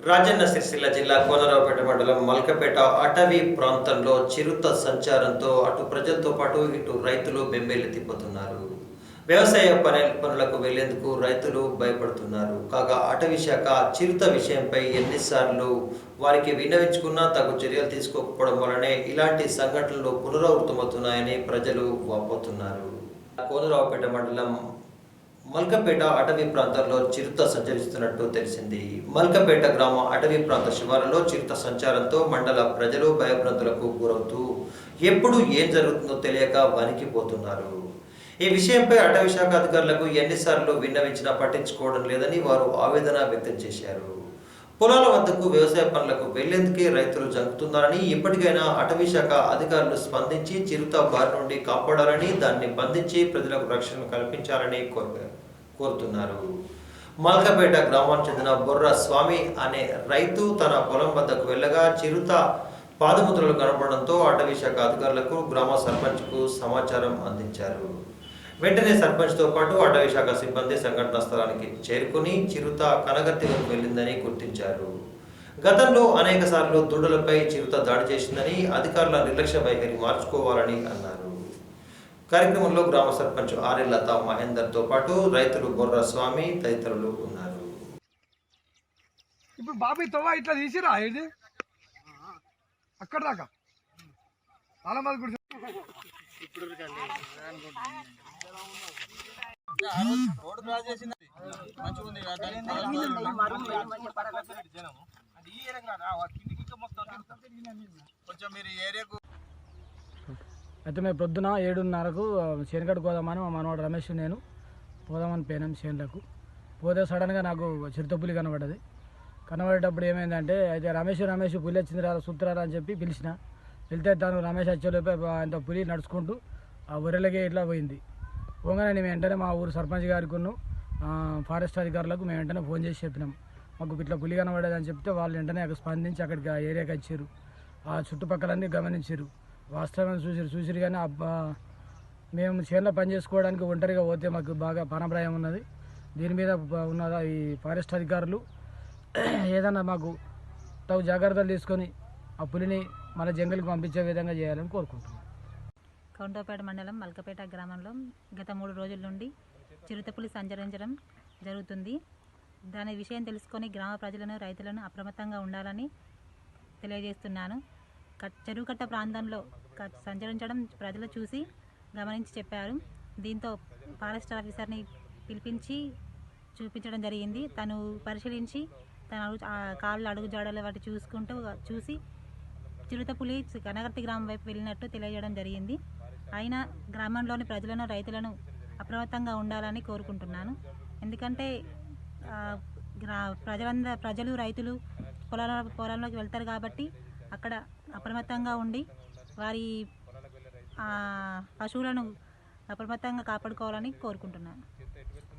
రాజన్న సిరిసిల్ల జిల్లా కోనరావుపేట మండలం మల్కపేట అటవీ ప్రాంతంలో చిరుత సంచారంతో అటు ప్రజలతో పాటు ఇటు రైతులు బెంబేలెత్తిపోతున్నారు వ్యవసాయ పని పనులకు వెళ్ళేందుకు రైతులు భయపడుతున్నారు. కాగా అటవీ శాఖ చిరుత విషయంపై ఎన్నిసార్లు వారికి విన్నవించుకున్నా తగు చర్యలు తీసుకోకపోవడం వలనే ఇలాంటి సంఘటనలు పునరావృతమవుతున్నాయని ప్రజలు వాపోతున్నారు. కోనరావుపేట మండలం మల్కపేట అటవీ ప్రాంతాల్లో చిరుత సంచరిస్తున్నట్టు తెలిసింది. మల్కపేట గ్రామ అటవీ ప్రాంత శివారులో చిరుత సంచారంతో మండల ప్రజలు భయభ్రాంతులకు గురవుతూ ఎప్పుడు ఏం జరుగుతుందో తెలియక వణికిపోతున్నారు. ఈ విషయంపై అటవీ శాఖ అధికారులకు ఎన్నిసార్లు విన్నవించినా పట్టించుకోవడం లేదని వారు ఆవేదన వ్యక్తం చేశారు. పొలాల వద్దకు వ్యవసాయ పనులకు వెళ్ళేందుకే రైతులు జంకుతున్నారని ఇప్పటికైనా అటవీ శాఖ అధికారులు స్పందించి చిరుత బారి నుండి కాపాడాలని దాన్ని బంధించి ప్రజలకు రక్షణ కల్పించాలని కోరు కోరుతున్నారు. మల్కపేట గ్రామానికి చెందిన బొర్ర స్వామి అనే రైతు తన పొలం వద్దకు వెళ్ళగా చిరుత పాదముద్రలు కనపడడంతో అటవీ శాఖ అధికారులకు గ్రామ సర్పంచ్కు సమాచారం అందించారు. వెంటనే సర్పంచ్తో పాటు అటవీ శాఖ సిబ్బంది సంఘటనా స్థలానికి చేరుకుని చిరుత కనగర్తి వరకు వెళ్ళిందని గుర్తించారు. గతంలో అనేక సార్లు దూడలపై చిరుత దాడి చేసిందని అధికారుల నిర్లక్ష్య వైఖరి మార్చుకోవాలని అన్నారు. కార్యక్రమంలో గ్రామ సర్పంచ్ ఆర్య లత మహేందర్తో పాటు రైతులు బొర్ర స్వామి తదితరులు ఉన్నారు. ఇప్పుడు బాబీ తవ్వ ఇట్లా తీసిరా ఇది? అక్కడ దాకా చాలా మంది గుడి మంచిగా ఉంది. అది ఈ. కొంచెం మీరు ఏరియాకు అయితే మేము పొద్దున ఏడున్నరకు శనిగడ్డ పోదామని మా మనవాడు రమేష్ నేను పోదామని పోయినాం చేనులకు. పోతే సడన్గా నాకు చిరుతపులి కనబడ్డది. కనబడేటప్పుడు ఏమైందంటే అయితే రమేష్ రమేష్ పులి వచ్చింది రా సూత్రారా అని చెప్పి పిలిచిన. వెళ్తే తను రమేష్ వచ్చేలోపే ఆయన పులి నడుచుకుంటూ ఆ ఊరిలోకి ఇట్లా పోయింది. పోగానే నేను వెంటనే మా ఊరు సర్పంచ్ గారికి ఫారెస్ట్ అధికారులకు మేము వెంటనే ఫోన్ చేసి చెప్పినాం. మాకు ఇట్లా పులి కనబడేది అని చెప్తే వాళ్ళు వెంటనే అక్కడ స్పందించి అక్కడికి ఆ ఏరియాకి వచ్చారు. ఆ చుట్టుపక్కలన్నీ గమనించారు. వాస్తవం చూసిరు చూసిరు కానీ అబ్బా మేము చేనులో పని చేసుకోవడానికి ఒంటరిగా పోతే మాకు బాగా పనప్రాయం ఉన్నది. దీని మీద ఉన్న ఈ ఫారెస్ట్ అధికారులు. ఏదన్నా మాకు తగు జాగ్రత్తలు తీసుకొని ఆ పులిని మన జంగల్కి పంపించే విధంగా చేయాలని కోరుకుంటున్నాం. కౌంటోపేట మండలం మల్కపేట గ్రామంలో గత మూడు రోజుల నుండి చిరుతపులి సంచరించడం జరుగుతుంది. దాని విషయం తెలుసుకొని గ్రామ ప్రజలను రైతులను అప్రమత్తంగా ఉండాలని తెలియజేస్తున్నాను. చెరువు కట్ట ప్రాంతంలో సంచరించడం ప్రజలు చూసి గమనించి చెప్పారు. దీంతో ఫారెస్ట్ ఆఫీసర్ని పిలిపించి చూపించడం జరిగింది. తను పరిశీలించి తన కాళ్ళు అడుగు జాడలు వాటి చూసుకుంటూ చూసి చిరుతపులి కనగర్తి గ్రామం వైపు వెళ్ళినట్టు తెలియజేయడం జరిగింది. అయినా గ్రామంలోని ప్రజలను రైతులను అప్రమత్తంగా ఉండాలని కోరుకుంటున్నాను. ఎందుకంటే గ్రా ప్రజలంద ప్రజలు రైతులు పొలాల పొలంలోకి వెళ్తారు కాబట్టి అక్కడ అప్రమత్తంగా ఉండి వారి పశువులను అప్రమత్తంగా కాపాడుకోవాలని కోరుకుంటున్నాను.